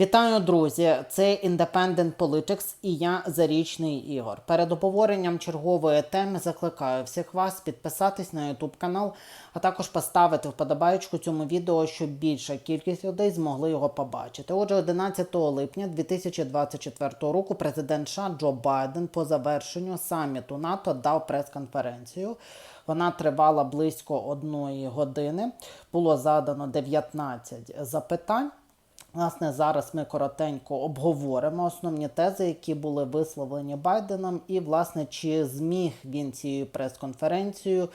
Вітаю, друзі! Це Independent Politics і я Зарічний Ігор. Перед обговоренням чергової теми закликаю всіх вас підписатись на YouTube канал, а також поставити вподобайку цьому відео, щоб більша кількість людей змогли його побачити. Отже, 11 липня 2024 року президент США Джо Байден по завершенню саміту НАТО дав прес-конференцію. Вона тривала близько одної години. Було задано 19 запитань. Власне, зараз ми коротенько обговоримо основні тези, які були висловлені Байденом, і, власне, чи зміг він цією прес-конференцією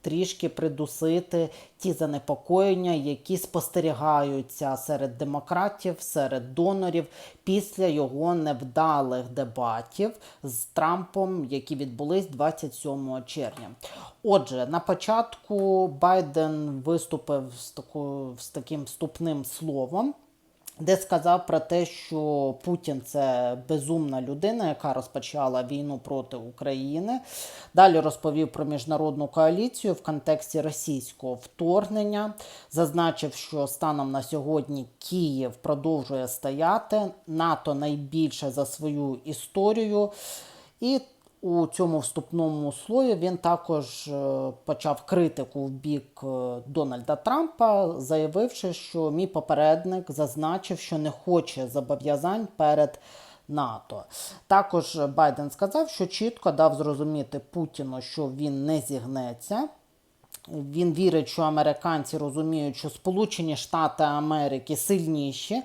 трішки придусити ті занепокоєння, які спостерігаються серед демократів, серед донорів після його невдалих дебатів з Трампом, які відбулись 27 червня. Отже, на початку Байден виступив з, таку, з таким вступним словом де сказав про те, що Путін це безумна людина, яка розпочала війну проти України. Далі розповів про міжнародну коаліцію в контексті російського вторгнення. Зазначив, що станом на сьогодні Київ продовжує стояти, НАТО найбільше за свою історію. І у цьому вступному слові він також е, почав критику в бік е, Дональда Трампа, заявивши, що мій попередник зазначив, що не хоче зобов'язань перед НАТО. Також Байден сказав, що чітко дав зрозуміти Путіну, що він не зігнеться. Він вірить, що американці розуміють, що Сполучені Штати Америки сильніші,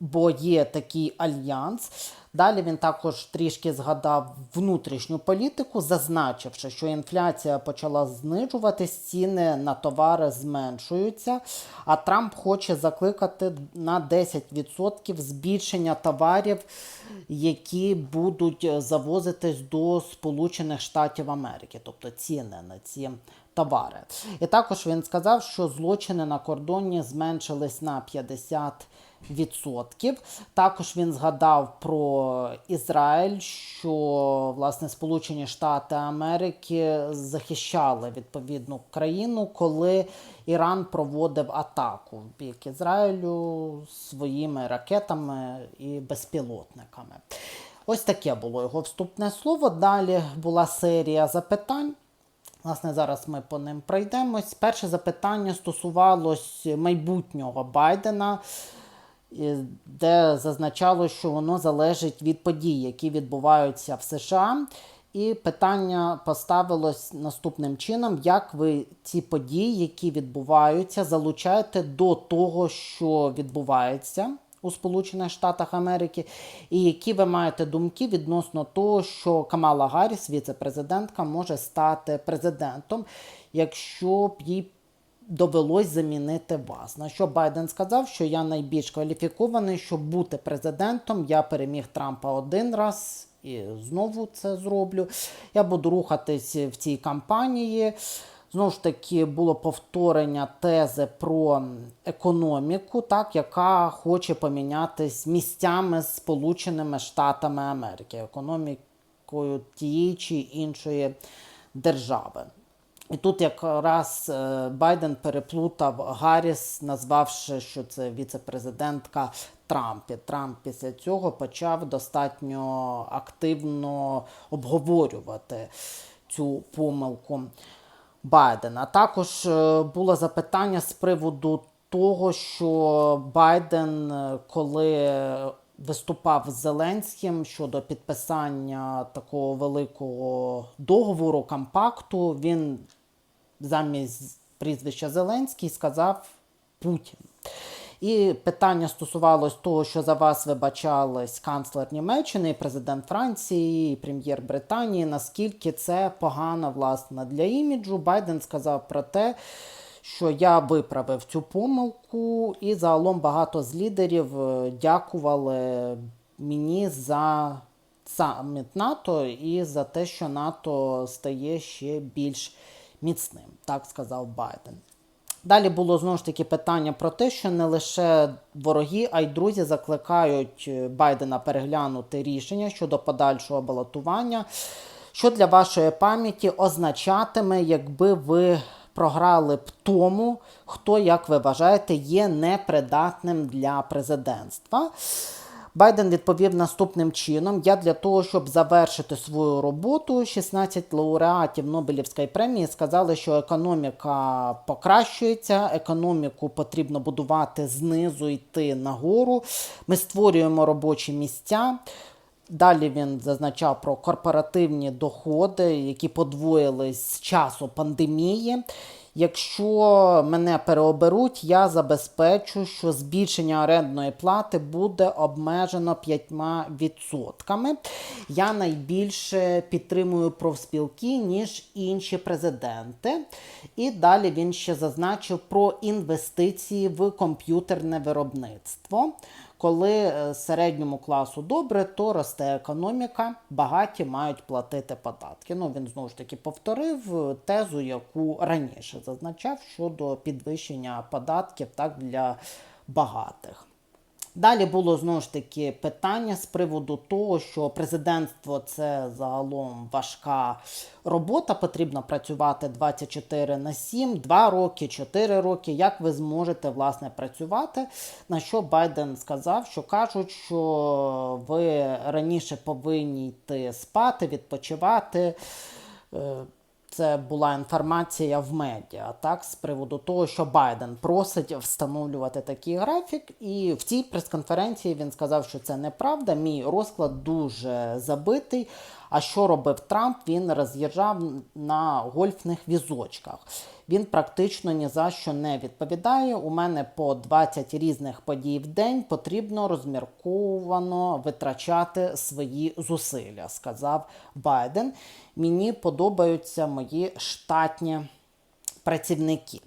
бо є такий альянс. Далі він також трішки згадав внутрішню політику, зазначивши, що інфляція почала знижуватись, ціни на товари зменшуються. А Трамп хоче закликати на 10% збільшення товарів, які будуть завозитись до Сполучених Штатів Америки, тобто ціни на ці товари. І також він сказав, що злочини на кордоні зменшились на 50%. Також він згадав про Ізраїль, що власне Сполучені Штати Америки захищали відповідну країну, коли Іран проводив атаку в бік Ізраїлю своїми ракетами і безпілотниками. Ось таке було його вступне слово. Далі була серія запитань. Власне, зараз ми по ним пройдемось. Перше запитання стосувалось майбутнього Байдена де зазначало, що воно залежить від подій, які відбуваються в США. І питання поставилось наступним чином: як ви ці події, які відбуваються, залучаєте до того, що відбувається у Сполучених Штатах Америки, і які ви маєте думки відносно того, що Камала Гарріс, віце-президентка, може стати президентом, якщо б їй довелось замінити вас. На що Байден сказав, що я найбільш кваліфікований, щоб бути президентом. Я переміг Трампа один раз і знову це зроблю. Я буду рухатись в цій кампанії. Знову ж таки, було повторення тези про економіку, так, яка хоче помінятись місцями з Сполученими Штатами Америки, економікою тієї чи іншої держави. І тут якраз е, Байден переплутав Гарріс, назвавши, що це віце-президентка Трамп. І Трамп після цього почав достатньо активно обговорювати цю помилку Байдена. Також е, було запитання з приводу того, що Байден, е, коли виступав з Зеленським щодо підписання такого великого договору, компакту, він замість прізвища Зеленський сказав Путін. І питання стосувалось того, що за вас вибачались канцлер Німеччини, президент Франції, прем'єр Британії. Наскільки це погано власне для іміджу? Байден сказав про те, що я виправив цю помилку, і загалом багато з лідерів е, дякували мені за саміт НАТО і за те, що НАТО стає ще більш міцним, так сказав Байден. Далі було знову ж таки питання про те, що не лише вороги, а й друзі закликають е, Байдена переглянути рішення щодо подальшого балотування. Що для вашої пам'яті означатиме, якби ви програли б тому, хто, як ви вважаєте, є непридатним для президентства. Байден відповів наступним чином: я для того, щоб завершити свою роботу, 16 лауреатів Нобелівської премії сказали, що економіка покращується, економіку потрібно будувати знизу, йти нагору. Ми створюємо робочі місця. Далі він зазначав про корпоративні доходи, які подвоїлись з часу пандемії. Якщо мене переоберуть, я забезпечу, що збільшення орендної плати буде обмежено 5%. Я найбільше підтримую профспілки, ніж інші президенти. І далі він ще зазначив про інвестиції в комп'ютерне виробництво. Коли е, середньому класу добре, то росте економіка, багаті мають платити податки. Ну він знову ж таки повторив е, тезу, яку раніше зазначав щодо підвищення податків так для багатих. Далі було знову ж таки питання з приводу того, що президентство це загалом важка робота. Потрібно працювати 24 на 7, 2 роки, 4 роки. Як ви зможете власне працювати? На що Байден сказав, що кажуть, що ви раніше повинні йти спати, відпочивати. Це була інформація в медіа, так, з приводу того, що Байден просить встановлювати такий графік. І в цій прес-конференції він сказав, що це неправда. Мій розклад дуже забитий. А що робив Трамп? Він роз'їжджав на гольфних візочках. Він практично ні за що не відповідає. У мене по 20 різних подій в день потрібно розмірковано витрачати свої зусилля, сказав Байден. Мені подобаються мої штатні працівники.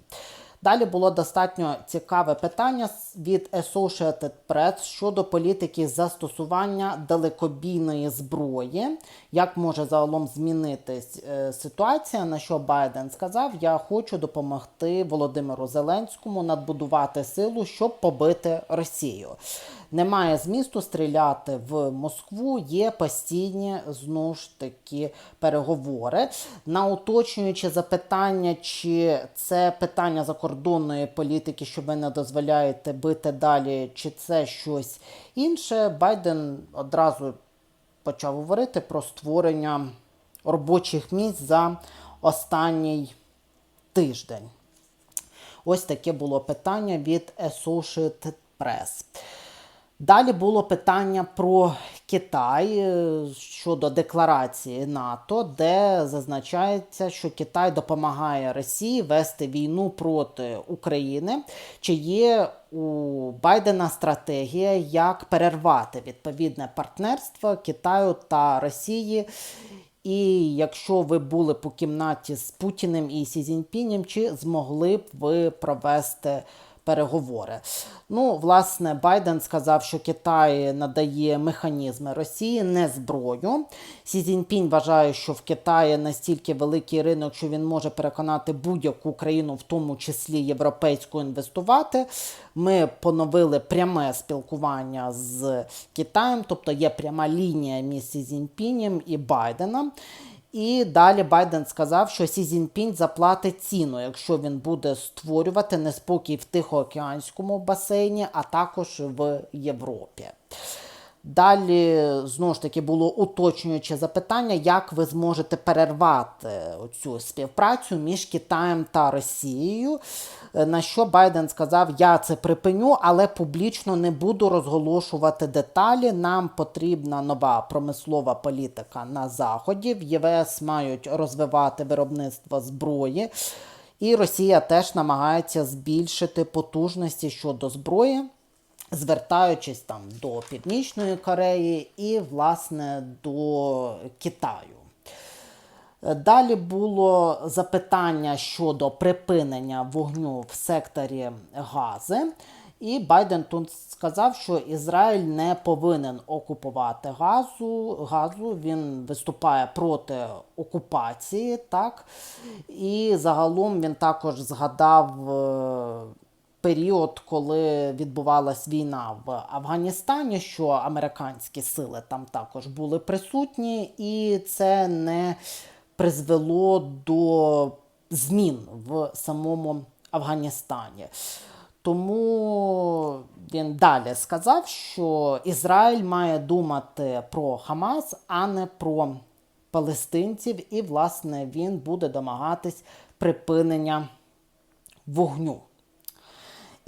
Далі було достатньо цікаве питання від Associated Press щодо політики застосування далекобійної зброї. Як може загалом змінитись е, ситуація? На що Байден сказав: Я хочу допомогти Володимиру Зеленському надбудувати силу, щоб побити Росію. Немає змісту стріляти в Москву, є постійні знову ж таки переговори. На уточнюючи запитання, чи це питання закордонної політики, що ви не дозволяєте бити далі, чи це щось інше, Байден одразу почав говорити про створення робочих місць за останній тиждень. Ось таке було питання від Associated Press. Далі було питання про Китай е, щодо декларації НАТО, де зазначається, що Китай допомагає Росії вести війну проти України. Чи є у Байдена стратегія, як перервати відповідне партнерство Китаю та Росії? І якщо ви були по кімнаті з Путіним і Сі Цзіньпінем, чи змогли б ви провести? Переговори. Ну, власне, Байден сказав, що Китай надає механізми Росії, не зброю. Сі Цзіньпінь вважає, що в Китаї настільки великий ринок, що він може переконати будь-яку країну, в тому числі європейську, інвестувати. Ми поновили пряме спілкування з Китаєм, тобто є пряма лінія між Сі Цзіньпінем і Байденом. І далі Байден сказав, що Сі Цзіньпінь заплатить ціну, якщо він буде створювати неспокій в Тихоокеанському басейні, а також в Європі. Далі, знову ж таки, було уточнююче запитання, як ви зможете перервати цю співпрацю між Китаєм та Росією. На що Байден сказав, я це припиню, але публічно не буду розголошувати деталі. Нам потрібна нова промислова політика на Заході. В ЄВС мають розвивати виробництво зброї. І Росія теж намагається збільшити потужності щодо зброї звертаючись там до Північної Кореї і, власне, до Китаю. Далі було запитання щодо припинення вогню в секторі Гази. І Байден тут сказав, що Ізраїль не повинен окупувати газу. газу. Він виступає проти окупації. так. І загалом він також згадав е, період, коли відбувалась війна в Афганістані, що американські сили там також були присутні, і це не призвело до змін в самому Афганістані. Тому він далі сказав, що Ізраїль має думати про Хамас, а не про палестинців, і, власне, він буде домагатись припинення вогню.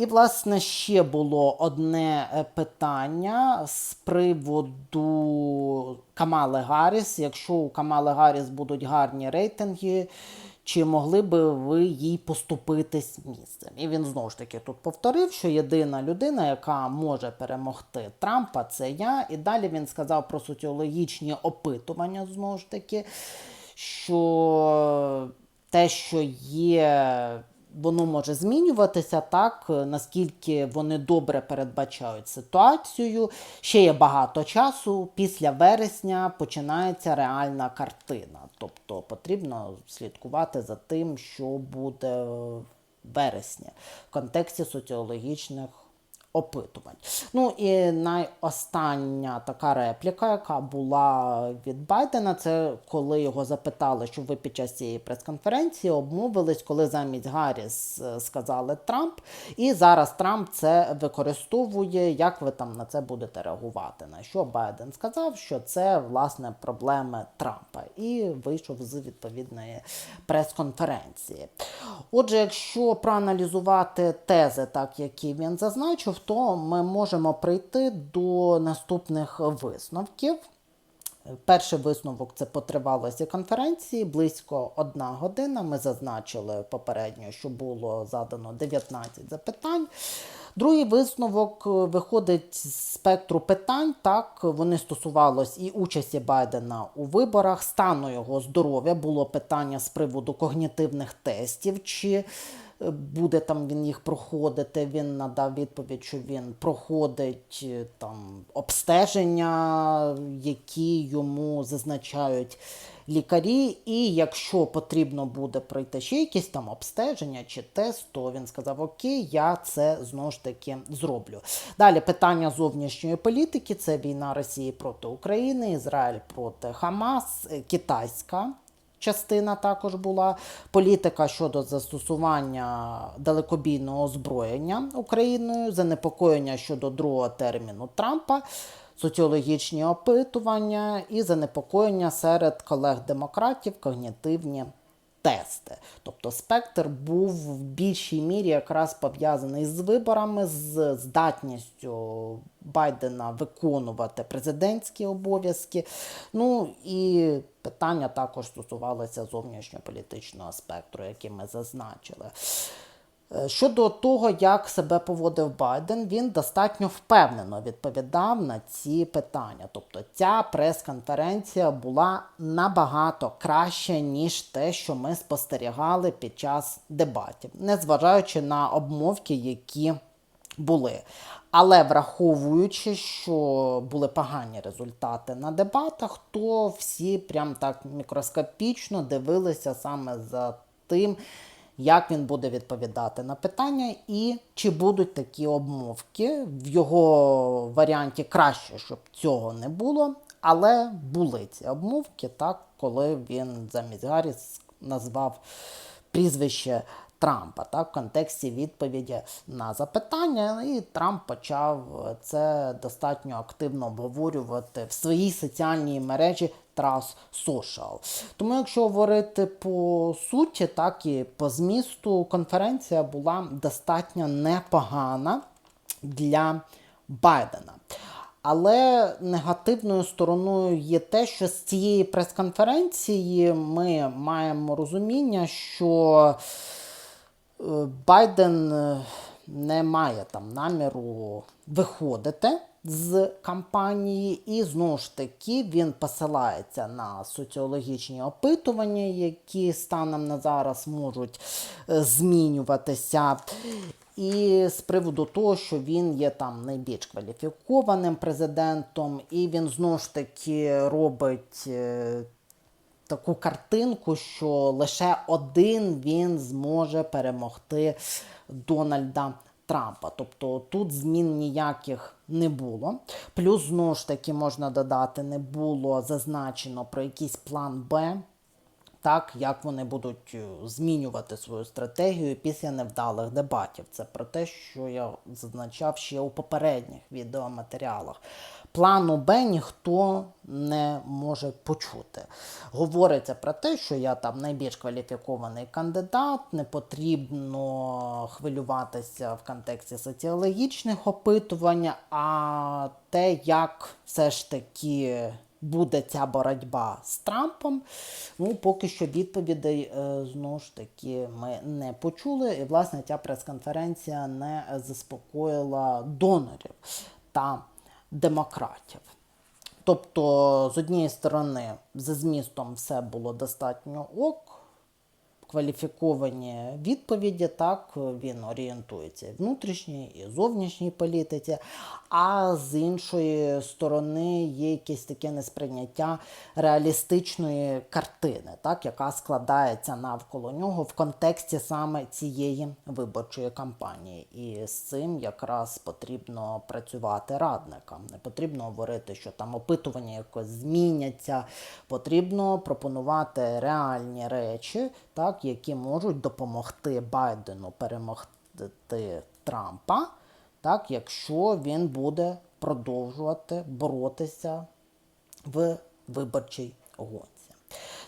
І, власне, ще було одне е, питання з приводу Камали Гарріс. Якщо у Камали Гарріс будуть гарні рейтинги, чи могли би ви їй поступитись місцем? І він знову ж таки тут повторив, що єдина людина, яка може перемогти Трампа, це я. І далі він сказав про соціологічні опитування, знову ж таки, що те, що є воно може змінюватися так, наскільки вони добре передбачають ситуацію. Ще є багато часу. Після вересня починається реальна картина. Тобто потрібно слідкувати за тим, що буде вересні в контексті соціологічних опитувань. Ну і найостання така репліка, яка була від Байдена, це коли його запитали, що ви під час цієї прес-конференції обмовились, коли замість Гарріс е, сказали Трамп, і зараз Трамп це використовує. Як ви там на це будете реагувати? На що Байден сказав, що це власне проблеми Трампа, і вийшов з відповідної прес-конференції. Отже, якщо проаналізувати тези, так які він зазначив, то ми можемо прийти до наступних висновків. Перший висновок це по тривалості конференції, близько одна година. Ми зазначили попередньо, що було задано 19 запитань. Другий висновок виходить з спектру питань. Так, вони стосувалось і участі Байдена у виборах, стану його здоров'я. Було питання з приводу когнітивних тестів. чи буде там він їх проходити. Він надав відповідь, що він проходить е, там обстеження, які йому зазначають лікарі. І якщо потрібно буде пройти ще якісь там обстеження чи тест, то він сказав: Окей, я це знову ж таки зроблю. Далі питання зовнішньої політики: це війна Росії проти України, Ізраїль проти Хамас, е, Китайська частина також була політика щодо застосування далекобійного озброєння Україною, занепокоєння щодо другого терміну Трампа. Соціологічні опитування і занепокоєння серед колег-демократів, когнітивні тести. Тобто спектр був в більшій мірі якраз пов'язаний з виборами, з здатністю Байдена виконувати президентські обов'язки. Ну і питання також стосувалися зовнішньополітичного спектру, який ми зазначили. Е, щодо того, як себе поводив Байден, він достатньо впевнено відповідав на ці питання. Тобто ця прес-конференція була набагато краща, ніж те, що ми спостерігали під час дебатів, незважаючи на обмовки, які були. Але враховуючи, що були погані результати на дебатах, то всі прям так мікроскопічно дивилися саме за тим як він буде відповідати на питання, і чи будуть такі обмовки. В його варіанті краще, щоб цього не було, але були ці обмовки, так, коли він замість Гарріс назвав прізвище Трампа так, в контексті відповіді на запитання, і Трамп почав це достатньо активно обговорювати в своїй соціальній мережі Trust Social. Тому, якщо говорити по суті, так і по змісту, конференція була достатньо непогана для Байдена. Але негативною стороною є те, що з цієї прес-конференції ми маємо розуміння, що е, Байден е, не має там наміру виходити з кампанії, і знову ж таки він посилається на соціологічні опитування, які станом на зараз можуть е, змінюватися. І з приводу того, що він є там найбільш кваліфікованим президентом, і він знову ж таки робить е, таку картинку, що лише один він зможе перемогти Дональда Трампа. Тобто тут змін ніяких не було. Плюс, знову ж таки, можна додати, не було зазначено про якийсь план Б. так як вони будуть е, змінювати свою стратегію після невдалих дебатів. Це про те, що я зазначав ще у попередніх відеоматеріалах. Плану Б ніхто не може почути. Говориться про те, що я там найбільш кваліфікований кандидат, не потрібно хвилюватися в контексті соціологічних опитувань, а те, як все ж таки буде ця боротьба з Трампом, ну поки що відповідей е, знову ж таки ми не почули. І власне ця прес-конференція не заспокоїла донорів та демократів. Тобто, з однієї сторони, за змістом все було достатньо ок, кваліфіковані відповіді, так він орієнтується і внутрішній і зовнішній політиці. А з іншої сторони є якесь таке несприйняття реалістичної картини, так, яка складається навколо нього в контексті саме цієї виборчої кампанії. І з цим якраз потрібно працювати радникам. Не потрібно говорити, що там опитування якось зміняться. Потрібно пропонувати реальні речі, так, які можуть допомогти Байдену перемогти Трампа, так, якщо він буде продовжувати боротися в виборчій гонці.